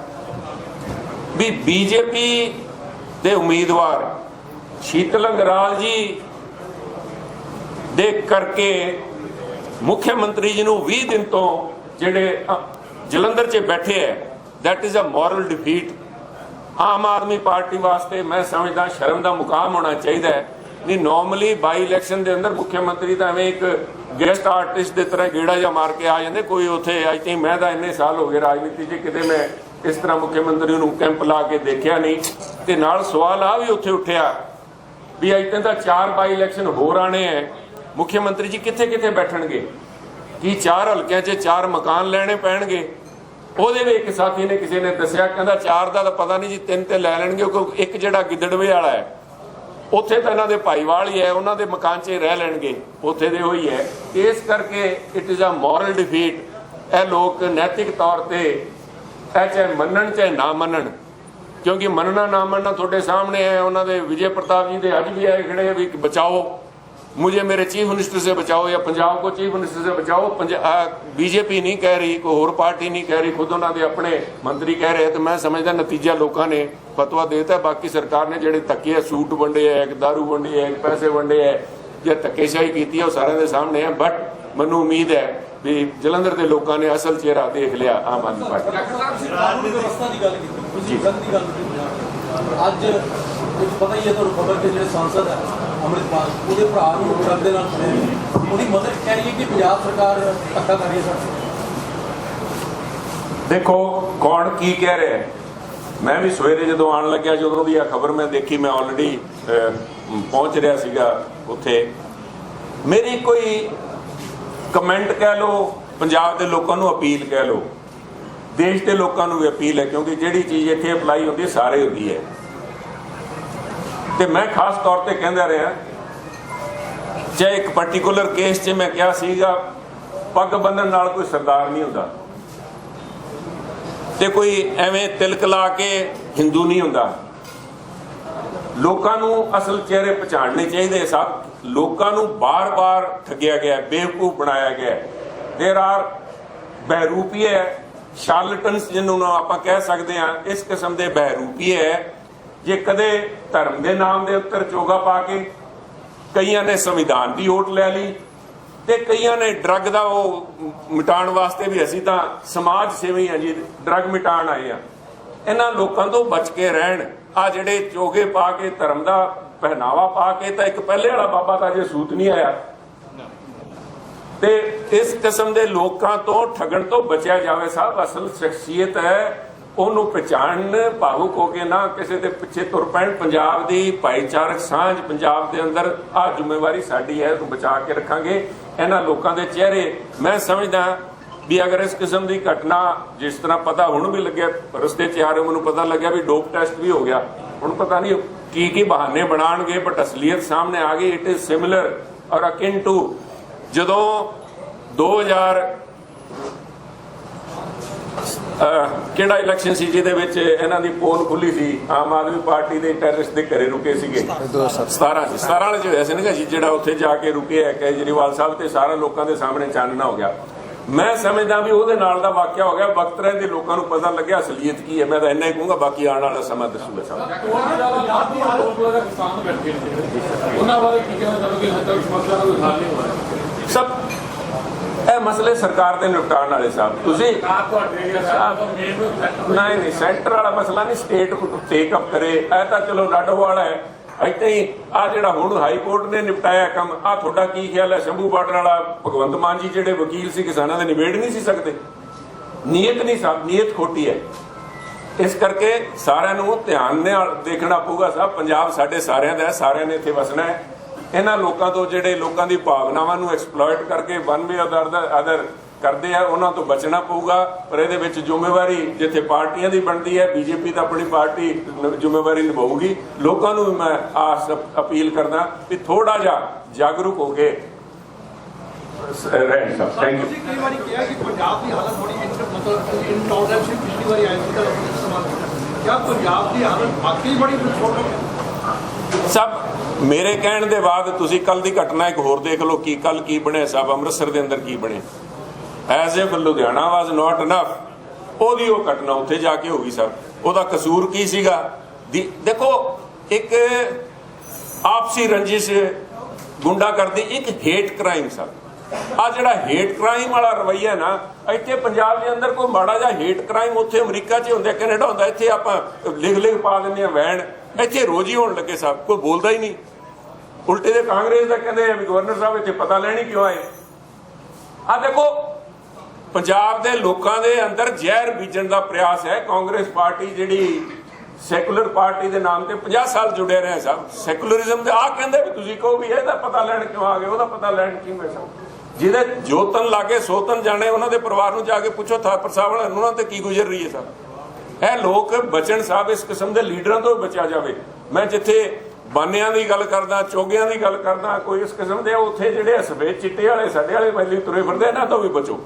ਵੀ ਬੀਜੇਪੀ ਦੇ ਉਮੀਦਵਾਰ ਸ਼ੀਤਲੰਗਰਾਲ ਜੀ ਦੇ ਕਰਕੇ ਮੁੱਖ ਮੰਤਰੀ ਜੀ ਨੂੰ 20 ਦਿਨ ਤੋਂ ਜਿਹੜੇ ਜਲੰਧਰ 'ਚ ਬੈਠੇ ਹੈ that is a moral defeat Aam Aadmi party ਵਾਸਤੇ ਮੈਂ ਸਮਝਦਾ ਸ਼ਰਮ ਦਾ ਮੁਕਾਮ ਹੋਣਾ ਚਾਹੀਦਾ ਹੈ ਨਹੀਂ ਨਾਰਮਲੀ ਬਾਈ ਇਲੈਕਸ਼ਨ ਦੇ ਅੰਦਰ ਮੁੱਖ ਮੰਤਰੀ ਤਾਂ ਐਵੇਂ ਇੱਕ ਗੈਸਟ ਆਰਟਿਸਟ ਦੇ ਤਰ੍ਹਾਂ ਗੇੜਾ ਜਾਂ ਮਾਰ ਕੇ ਆ ਜਾਂਦੇ। ਕੋਈ ਉੱਥੇ ਆਈ ਥਿੰਕ ਮੈਂ ਤਾਂ ਇੰਨੇ ਸਾਲ ਹੋ ਗਏ ਰਾਜਨੀਤੀ 'ਚ, ਕਿਤੇ ਮੈਂ ਇਸ ਤਰ੍ਹਾਂ ਮੁੱਖ ਮੰਤਰੀ ਨੂੰ ਕੈਂਪ ਲਾ ਕੇ ਦੇਖਿਆ ਨਹੀਂ। ਤੇ ਨਾਲ ਸਵਾਲ ਆ ਵੀ ਉੱਥੇ ਉੱਠਿਆ ਵੀ ਇੱਥੇ ਤਾਂ ਚਾਰ ਬਾਈ ਇਲੈਕਸ਼ਨ ਹੋਰ ਆਣੇ ਐ। ਮੁੱਖ ਮੰਤਰੀ ਜੀ ਕਿੱਥੇ ਕਿੱਥੇ ਬੈਠਣਗੇ? ਕੀ ਚਾਰ ਹਲਕਿਆਂ 'ਚ ਚਾਰ ਮਕਾਨ ਲੈਣੇ ਪੈਣਗੇ? ਉਹਦੇ ਵੀ ਇੱਕ ਸਾਥੀ ਨੇ ਕਿਸੇ ਨੇ ਦੱਸਿਆ, ਕਹਿੰਦਾ ਚਾਰ ਦਾ ਤਾਂ ਪਤਾ ਨਹੀਂ ਜੀ, ਤਿੰਨ ਤੇ ਲੈ ਲੈਣਗੇ ਕਿਉਂਕਿ ਇੱਕ ਜਿਹੜਾ ਗਿੱਦੜਵੇ ਵਾਲਾ ਹੈ ਉੱਥੇ ਤਾਂ ਇਹਨਾਂ ਦੇ ਭਾਈਵਾਲ ਹੀ ਹੈ ਉਹਨਾਂ ਦੇ ਮਕਾਨ 'ਚ ਰਹਿ ਲੈਣਗੇ। ਉੱਥੇ ਦੇ ਉਹੀ ਹੈ ਇਸ ਕਰਕੇ it is a moral defeat ਇਹ ਲੋਕ ਨੈਤਿਕ ਤੌਰ ਤੇ ਇਹ ਚਾਹੇ ਮੰਨਣ ਚਾਹੇ ਨਾ ਮੰਨਣ ਕਿਉਂਕਿ ਮੰਨਣਾ ਨਾ ਮੰਨਣਾ ਤੁਹਾਡੇ ਸਾਹਮਣੇ ਹੈ ਉਹਨਾਂ ਦੇ ਵਿਜੇ ਪ੍ਰਤਾਪ ਜੀ ਦੇ ਅੱਜ ਵੀ ਆਏ ਖੜੇ ਆ ਵੀ ਬਚਾਓ मुझे मेरे चीफ मिनिस्टर से बचाओ या पंजाब को चीफ मिनिस्टर से बचाओ बीजेपी नहीं कह रही कोई होर पार्टी नहीं कह रही खुद उन्होंने अपने मंत्री कह रहे तो मैं समझदा नतीजा लोगों ने फतवा देता है बाकी सरकार ने ਜਿਹੜੇ ਧੱਕੇ ਆ ਸੂਟ ਵੰਡੇ ਆ ਇੱਕ ਦਾਰੂ ਵੰਡੀ ਹੈ ਇੱਕ ਪੈਸੇ ਵੰਡੇ ਹੈ ਜਾਂ ਧੱਕੇਸ਼ਾਹੀ ਕੀਤੀ ਹੈ ਉਹ ਸਾਰਿਆਂ ਦੇ ਸਾਹਮਣੇ ਹੈ ਬਟ ਮੈਨੂੰ ਉਮੀਦ ਹੈ ਵੀ ਜਲੰਧਰ ਦੇ ਲੋਕਾਂ ਨੇ ਅਸਲ ਚਿਹਰਾ ਦੇਖ ਲਿਆ ਆਮ ਆਦਮੀ ਪਾਰਟੀ ਦਾ। ਕਾਨੂੰਨ ਵਿਵਸਥਾ ਦੀ ਗੱਲ ਕੀਤੀ ਗੱਲ ਦੀ ਗੱਲ ਕੀਤੀ ਅੱਜ ਕੁਝ ਪਤਾ ਹੀ ਹੈ ਤੁਹਾਨੂੰ ਖਬਰ ਕਿ ਜਿਹੜੇ ਸੰਸਦ ਹੈ ਅੰਮ੍ਰਿਤਪਾਲ ਉਹਦੇ ਭਰਾ ਨੂੰ ਟਰੱਕ ਦੇ ਨਾਲ ਗਿਆ। ਉਹਦੀ ਮਦਦ ਕਹਿ ਰਹੀ ਹੈ ਕਿ ਪੰਜਾਬ ਸਰਕਾਰ ਧੱਕਾ ਕਰ ਰਹੀ ਹੈ। ਦੇਖੋ ਕੌਣ ਕੀ ਕਹਿ ਰਿਹਾ ਹੈ ਮੈਂ ਵੀ ਸਵੇਰੇ ਜਦੋਂ ਆਉਣ ਲੱਗਿਆ ਜਦੋਂ ਦੀ ਆ ਖਬਰ ਮੈਂ ਦੇਖੀ ਮੈਂ ਆਲਰੇਡੀ ਪਹੁੰਚ ਰਿਹਾ ਸੀਗਾ ਉੱਥੇ ਮੇਰੀ ਕੋਈ ਕਮੈਂਟ ਕਹਿ ਲਓ, ਪੰਜਾਬ ਦੇ ਲੋਕਾਂ ਨੂੰ ਅਪੀਲ ਕਹਿ ਲਓ। ਦੇਸ਼ ਦੇ ਲੋਕਾਂ ਨੂੰ ਵੀ ਅਪੀਲ ਹੈ, ਕਿਉਂਕਿ ਜਿਹੜੀ ਚੀਜ਼ ਇੱਥੇ ਅਪਲਾਈ ਹੁੰਦੀ ਸਾਰੇ ਹੁੰਦੀ ਹੈ। ਤੇ ਮੈਂ ਖਾਸ ਤੌਰ ਤੇ ਕਹਿੰਦਾ ਰਿਹਾ, ਚਾਹੇ ਇੱਕ ਪਾਰਟਿਕੂਲਰ ਕੇਸ 'ਚ ਮੈਂ ਕਿਹਾ ਸੀਗਾ, ਪੱਗ ਬੰਨਣ ਨਾਲ ਕੋਈ ਸਰਦਾਰ ਨਹੀਂ ਹੁੰਦਾ। ਤੇ ਕੋਈ ਐਵੇਂ ਤਿਲਕ ਲਾ ਕੇ ਹਿੰਦੂ ਨਹੀਂ ਹੁੰਦਾ। ਲੋਕਾਂ ਨੂੰ ਅਸਲ ਚਿਹਰੇ ਪਛਾਣਨੇ ਚਾਹੀਦੇ ਸਭ। ਲੋਕਾਂ ਨੂੰ ਬਾਰ-ਬਾਰ ਠੱਗਿਆ ਗਿਆ ਬੇਵਕੂਫ ਬਣਾਇਆ ਗਿਆ देयर ਆਰ ਬਹਿਰੂਪੀਏ ਸ਼ਾਰਲਟਨਸ ਜਿਹਨੂੰ ਨਾ ਆਪਾਂ ਕਹਿ ਸਕਦੇ ਹਾਂ ਇਸ ਕਿਸਮ ਦੇ ਬਹਿਰੂਪੀਏ ਜੇ ਕਦੇ ਧਰਮ ਦੇ ਨਾਮ ਦੇ ਉੱਤੇ ਚੋਗਾ ਪਾ ਕੇ ਕਈਆਂ ਨੇ ਸੰਵਿਧਾਨ ਦੀ ਓਟ ਲੈ ਲਈ ਤੇ ਕਈਆਂ ਨੇ ਡਰੱਗ ਦਾ ਉਹ ਮਿਟਾਉਣ ਵਾਸਤੇ ਵੀ ਅਸੀਂ ਤਾਂ ਸਮਾਜ ਸੇਵੀ ਹਾਂ ਜੀ ਡਰੱਗ ਮਿਟਾਉਣ ਆਏ ਆ ਇਹਨਾਂ ਲੋਕਾਂ ਤੋਂ ਬਚ ਕੇ ਰਹਿਣ ਆ ਜਿਹੜੇ ਚੋਗੇ ਪਾ ਕੇ ਧਰਮ ਦਾ ਪਹਿਨਾਵਾ ਪਾ ਕੇ ਤਾਂ ਇੱਕ ਪਹਿਲੇ ਵਾਲਾ ਬਾਬਾ ਤਾਂ ਜੇ ਸੂਤ ਨਹੀਂ ਆਇਆ। ਤੇ ਇਸ ਕਿਸਮ ਦੇ ਲੋਕਾਂ ਤੋਂ ਠਗਣ ਤੋਂ ਬਚਿਆ ਜਾਵੇ ਸਾਹਿਬ, ਅਸਲ ਸ਼ਖਸੀਅਤ ਹੈ, ਉਹਨੂੰ ਪਛਾਣਨ ਭਾਵੁਕ ਹੋ ਕੇ ਨਾ ਕਿਸੇ ਦੇ ਪਿੱਛੇ ਤੁਰ ਪੈਣ। ਪੰਜਾਬ ਦੀ ਭਾਈਚਾਰਕ ਸਾਂਝ ਪੰਜਾਬ ਦੇ ਅੰਦਰ ਆ ਜ਼ਿੰਮੇਵਾਰੀ ਸਾਡੀ ਹੈ ਨੂੰ ਬਚਾ ਕੇ ਰੱਖਾਂਗੇ। ਇਹਨਾਂ ਲੋਕਾਂ ਦੇ ਚਿਹਰੇ ਮੈਂ ਸਮਝਦਾ ਵੀ ਅਗਰ ਇਸ ਕਿਸਮ ਦੀ ਘਟਨਾ ਜਿਸ ਤਰ੍ਹਾਂ ਪਤਾ ਹੁਣ ਵੀ ਲੱਗਿਆ, ਰਸਤੇ 'ਚ ਆ ਰਹੇ ਮੈਨੂੰ ਪਤਾ ਲੱਗਿਆ ਵੀ ਡੋਪ ਟੈਸਟ ਵੀ ਹੋ ਗਿਆ। ਹੁਣ ਪਤਾ ਨਹੀਂ ਕੀ ਕੀ ਬਹਾਨੇ ਬਣਾਣਗੇ ਬਟ ਅਸਲੀਅਤ ਸਾਹਮਣੇ ਆ ਗਈ ਇਟ ਇਜ਼ ਸਿਮਿਲਰ ਔਰ ਅਕਿਨ ਟੂ ਜਦੋਂ 2000 ਕਿਹੜਾ ਇਲੈਕਸ਼ਨ ਸੀ ਜਿਹਦੇ ਵਿੱਚ ਇਹਨਾਂ ਦੀ ਪੋਲ ਖੁੱਲੀ ਸੀ? ਆਮ ਆਦਮੀ ਪਾਰਟੀ ਦੇ ਟੈਰਰਿਸਟ ਦੇ ਘਰੇ ਰੁਕੇ ਸੀਗੇ। 17 ਚ 17 ਵਾਲੇ ਚ ਹੋਇਆ ਸੀ ਨਾ ਜਿਹੜਾ ਉੱਥੇ ਜਾ ਕੇ ਰੁਕੇ ਹੈ, ਕੇਜਰੀਵਾਲ ਸਾਹਿਬ ਤੇ ਸਾਰਾ ਲੋਕਾਂ ਦੇ ਸਾਹਮਣੇ ਚਾਨਣਾ ਹੋ ਗਿਆ। ਮੈਂ ਸਮਝਦਾ ਵੀ ਉਹਦੇ ਨਾਲ ਦਾ ਵਾਕਿਆ ਹੋ ਗਿਆ ਵਕਤ ਰਹਿੰਦੇ ਲੋਕਾਂ ਨੂੰ ਪਤਾ ਲੱਗਿਆ ਅਸਲੀਅਤ ਕੀ ਹੈ। ਮੈਂ ਤਾਂ ਇੰਨਾ ਹੀ ਕਹੂੰਗਾ ਬਾਕੀ ਆਉਣ ਵਾਲਾ ਸਮਾਂ ਦੱਸੂਗਾ ਸਾਹਿਬ ਪੰਜਾਬ ਦੀ ਆਲੋਚਨਾ ਦਾ ਕਿਸਾਨ ਬੈਠੇ ਨੇ। ਉਹਨਾਂ ਬਾਰੇ ਕੀ ਕਹਿਣਾ ਚਾਹੋਗੇ? ਹੱਦ ਤੱਕ ਸਮੱਸਿਆ ਦਾ ਕੋਈ ਹੱਲ ਨਹੀਂ ਹੋਇਆ। ਸਭ ਇਹ ਮਸਲੇ ਸਰਕਾਰ ਦੇ ਨਿਪਟਾਉਣ ਵਾਲੇ ਸਾਹਿਬ। ਤੁਸੀਂ ਨਹੀਂ ਨਹੀਂ ਸੈਂਟਰ ਵਾਲਾ ਮਸਲਾ ਨਹੀਂ ਸਟੇਟ ਟੇਕ ਅਪ ਕਰੇ। ਇਹ ਤਾਂ ਚਲੋ ਡਾਡੋ ਵਾਲਾ ਹੈ। ਇੱਥੇ ਹੀ ਆ ਜਿਹੜਾ ਹੁਣ ਹਾਈ ਕੋਰਟ ਨੇ ਨਿਪਟਾਇਆ ਕੰਮ ਆ ਤੁਹਾਡਾ ਕੀ ਖਿਆਲ ਹੈ? ਸ਼ੰਭੂ ਬਾਰਡਰ ਵਾਲਾ ਭਗਵੰਤ ਮਾਨ ਜੀ ਜਿਹੜੇ ਵਕੀਲ ਸੀ, ਕਿਸਾਨਾਂ ਦੇ ਨਿਬੇੜ ਨਹੀਂ ਸੀ ਸਕਦੇ। ਨੀਅਤ ਨਹੀਂ ਸਾਹਿਬ ਨੀਅਤ ਖੋਟੀ ਹੈ। ਇਸ ਕਰਕੇ ਸਾਰਿਆਂ ਨੂੰ ਧਿਆਨ ਨਾਲ ਦੇਖਣਾ ਪਊਗਾ ਸਾਹਿਬ ਪੰਜਾਬ ਸਾਡੇ ਸਾਰਿਆਂ ਦਾ ਸਾਰਿਆਂ ਨੇ ਇੱਥੇ ਵਸਣਾ ਹੈ। ਇਹਨਾਂ ਲੋਕਾਂ ਤੋਂ ਜਿਹੜੇ ਲੋਕਾਂ ਦੀ ਭਾਵਨਾਵਾਂ ਨੂੰ ਐਕਸਪਲੋਇਟ ਕਰਕੇ ਵਨ ਵੇ ਅਦਰ ਅਦਰ ਕਰਦੇ ਆ ਉਹਨਾਂ ਤੋਂ ਬਚਣਾ ਪਊਗਾ। ਪਰ ਇਹਦੇ ਵਿੱਚ ਜ਼ਿੰਮੇਵਾਰੀ ਜਿੱਥੇ ਪਾਰਟੀਆਂ ਦੀ ਬਣਦੀ ਹੈ ਬੀਜੇਪੀ ਤਾਂ ਆਪਣੀ ਪਾਰਟੀ ਜ਼ਿੰਮੇਵਾਰੀ ਨਿਭਾਊਗੀ। ਲੋਕਾਂ ਨੂੰ ਮੈਂ ਆਸ ਅਪੀਲ ਕਰਦਾ ਵੀ ਥੋੜਾ ਜਿਹਾ ਜਾਗਰੂਕ ਹੋ ਕੇ ਰਹਿਣ ਸਾਹਿਬ ਥੈਂਕ ਯੂ ਤੁਸੀਂ ਕਈ ਵਾਰੀ ਕਿਹਾ ਕਿ ਪੰਜਾਬ ਦੀ ਹਾਲਤ ਬੜੀ ਇੰਟ- ਮਤਲਬ ਇਨਟੋਲਰੈਂਸ ਸੀ ਪਿਛਲੀ ਵਾਰੀ ਆਈ ਸੀ ਤਾਂ ਅਸੀਂ ਇਸਤੇਮਾਲ ਕੀਤਾ। ਕਿਆ ਪੰਜਾਬ ਦੀ ਹਾਲਤ ਵਾਕਈ ਬੜੀ ਵਿਛੋੜ ਸਭ ਮੇਰੇ ਕਹਿਣ ਦੇ ਬਾਅਦ ਤੁਸੀਂ ਕੱਲ ਦੀ ਘਟਨਾ ਇੱਕ ਹੋਰ ਦੇਖ ਲਓ ਕੀ ਕੱਲ ਕੀ ਬਣਿਆ ਸਭ ਅੰਮ੍ਰਿਤਸਰ ਦੇ ਅੰਦਰ ਕੀ ਬਣੇ as if Ludhiana was not enough ਉਹਦੀ ਉਹ ਘਟਨਾ ਉੱਥੇ ਜਾ ਕੇ ਹੋ ਗਈ ਸਭ ਉਹਦਾ ਕਸੂਰ ਕੀ ਸੀਗਾ? ਦੇਖੋ, ਇੱਕ ਆਪਸੀ ਰੰਜਿਸ਼ ਗੁੰਡਾ ਕਰਦੀ ਇੱਕ ਹੇਟ ਕ੍ਰਾਈਮ ਸਭ ਆ ਜਿਹੜਾ ਹੇਟ ਕ੍ਰਾਈਮ ਵਾਲਾ ਰਵਈਆ ਨਾ, ਇੱਥੇ ਪੰਜਾਬ ਦੇ ਅੰਦਰ ਕੋਈ ਮਾੜਾ ਜਿਹਾ ਹੇਟ ਕ੍ਰਾਈਮ ਉੱਥੇ ਅਮਰੀਕਾ 'ਚ ਹੁੰਦਾ, ਕੈਨੇਡਾ ਹੁੰਦਾ, ਇੱਥੇ ਆਪਾਂ ਲਿਖ ਲਿਖ ਪਾ ਦਿੰਦੇ ਆ ਵੈਣ। ਇੱਥੇ ਰੋਜ਼ ਹੀ ਹੋਣ ਲੱਗੇ ਸਭ ਕੋਈ ਬੋਲਦਾ ਹੀ ਨਹੀਂ। ਉਲਟੇ ਦੇ ਕਾਂਗਰਸ ਦਾ ਕਹਿੰਦੇ ਆ ਵੀ ਗਵਰਨਰ ਸਾਹਿਬ ਇੱਥੇ ਪਤਾ ਲੈਣੀ ਕਿਉਂ ਆਏ? ਆ ਦੇਖੋ ਪੰਜਾਬ ਦੇ ਲੋਕਾਂ ਦੇ ਅੰਦਰ ਜ਼ਹਿਰ ਬੀਜਣ ਦਾ ਪ੍ਰਯਾਸ ਹੈ। ਕਾਂਗਰਸ ਪਾਰਟੀ ਜਿਹੜੀ ਸੈਕੂਲਰ ਪਾਰਟੀ ਦੇ ਨਾਮ ਤੇ 50 ਸਾਲ ਜੁੜੇ ਰਹੇ ਸਭ ਸੈਕੂਲਰਿਜ਼ਮ ਦੇ ਆ ਕਹਿੰਦੇ ਵੀ ਤੁਸੀਂ ਕਹੋ ਵੀ ਇਹਦਾ ਪਤਾ ਲੈਣ ਕਿਉਂ ਆ ਗਏ, ਉਹਦਾ ਪਤਾ ਲੈਣ ਕਿਉਂ ਗਏ ਜਿਹਦੇ ਜੋਤਨ ਲਾਗੇ ਸੋਤਨ ਜਾਣੇ, ਉਹਨਾਂ ਦੇ ਪਰਿਵਾਰ ਨੂੰ ਜਾ ਕੇ ਪੁੱਛੋ, ਥਾਪਰ ਸਾਹਿਬ ਵਾਲਿਆਂ ਉਹਨਾਂ ਤੇ ਕੀ ਗੁਜ਼ਰ ਰਹੀ ਹੈ ਸਭ ਇਹ ਲੋਕ ਬਚਣ ਸਾਹਿਬ ਇਸ ਕਿਸਮ ਦੇ ਲੀਡਰਾਂ ਤੋਂ ਬਚਿਆ ਜਾਵੇ। ਮੈਂ ਜਿੱਥੇ ਬਾਨਿਆਂ ਦੀ ਗੱਲ ਕਰਦਾ, ਚੋਗਿਆਂ ਦੀ ਗੱਲ ਕਰਦਾ, ਕੋਈ ਇਸ ਕਿਸਮ ਦੇ ਉੱਥੇ ਜਿਹੜੇ ਸਫੇਦ ਚਿੱਟੇ ਵਾਲੇ, ਸਾਡੇ ਵਾਲੇ ਵੈਲੀ ਤੁਰੇ ਫਿਰਦੇ, ਇਹਨਾਂ ਤੋਂ ਵੀ ਬਚੋ।